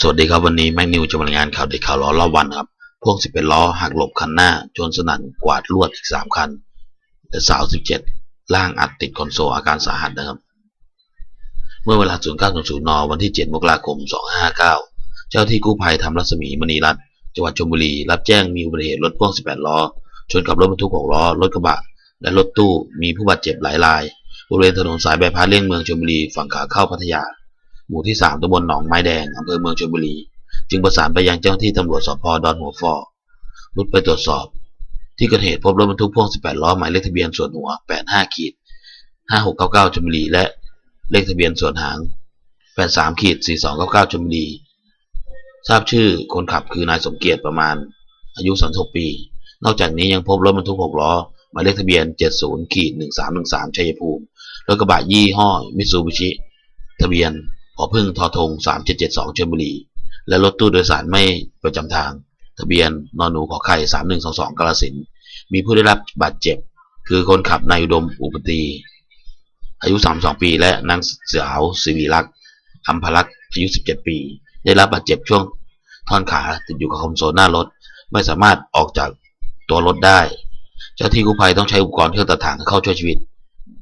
สวัสดีครับวันนี้แม็กนิวจะมารายงานข่าวเด็กข่าวล้อรอบวันครับพ่วง11ล้อหักหลบคันหน้าชนสนั่นกวาดลวดอีก 3 คันและสาว17ล่างอัดติดคอนโซลอาการสาหัสนะครับ เมื่อเวลา 09.00 น วันที่ 7 มกราคม 2559 เจ้าที่กู้ภัยทำรัศมีมณีรัตน์จังหวัดชลบุรี รับแจ้งมีอุบัติเหตุรถพ่วง 18 ล้อ ชนกับรถบรรทุก 6 ล้อ รถกระบะ และรถตู้มีผู้บาดเจ็บหลายรายบริเวณถนนสายบายพาสเลี่ยงเมืองชลบุรีฝั่งขาเข้าพัทยา หมู่ที่ 3ตำบลหนองไม้แดงอำเภอเมืองชลบุรี จึงประสานไปยังเจ้าหน้าที่ตำรวจสพดอนหัวฟอรุดไปตรวจสอบ ที่เกิดเหตุพบรถบรรทุกพ่วง 18 ล้อหมายเลขทะเบียนส่วนหัว 85 ขีด 5699ชลบุรีและเลขทะเบียนส่วนหาง 83ขีด4299ชลบุรีทราบชื่อคนขับคือนายสมเกียรติประมาณ อายุ36ปี นอกจากนี้ยังพบรถบรรทุก 6 ล้อหมายเลขทะเบียน 70ขีด1313ชัยภูมิรถกระบะยี่ห้อมิตซูบิชิ ทะเบียน พอพึ่งทอทง3772ชลบุรี และรถตู้โดยสารไม่ประจำทาง ทะเบียนนอนหนูขอไข่3122กาลสินมีผู้ได้รับบาดเจ็บ คือคนขับนายอุดมอุปตีอายุ 32 ปี และนางสาวสิริลักษ์อัมพลักษ์อายุ 17 ปี ได้รับบาดเจ็บช่วงท่อนขาติดอยู่กับคอมโซลหน้ารถ ไม่สามารถออกจากตัวรถได้ เจ้าที่กู้ภัยต้องใช้อุปกรณ์เครื่องตัดถ่างเข้าช่วยชีวิต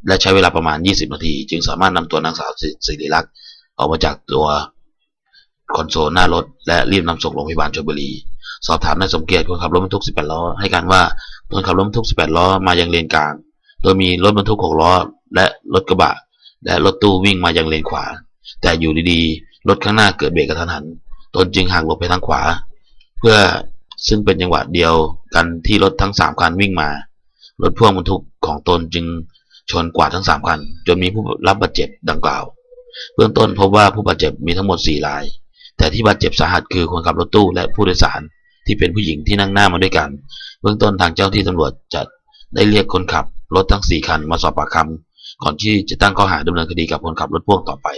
และใช้เวลาประมาณ 20 นาที จึงสามารถนำตัวนางสาวสิริลักษ์ ออกมาจากตัวคอนโซลหน้ารถ และรีบนำส่งโรงพยาบาลชลบุรี สอบถามนายสมเกียรติคนขับรถบรรทุก 18 ล้อ ให้การว่าคนขับรถบรรทุก 18 ล้อมายังเลนกลาง โดยมีรถบรรทุก 6 ล้อ และรถกระบะ และรถตู้วิ่งมายังเลนขวา แต่อยู่ดีๆ รถข้างหน้าเกิดเบรกกระทันหัน ตนจึงหักหลบไปทางขวา เพื่อซึ่งเป็นจังหวะเดียวกันที่รถทั้ง 3 คันวิ่งมา รถพ่วงบรรทุกของตนจึงชนกวาดทั้ง 3 คัน จนมีผู้รับบาดเจ็บดังกล่าว เบื้องต้นพบว่าผู้บาดเจ็บมีทั้งหมด 4 ราย แต่ที่บาดเจ็บสาหัสคือคนขับรถตู้และผู้โดยสารที่เป็นผู้หญิงที่นั่งหน้ามาด้วยกัน เบื้องต้นทางเจ้าที่ตำรวจจะได้เรียกคนขับรถทั้ง 4 คันมาสอบปากคำก่อนที่จะตั้งข้อหาดำเนินคดีกับคนขับรถพ่วงต่อไป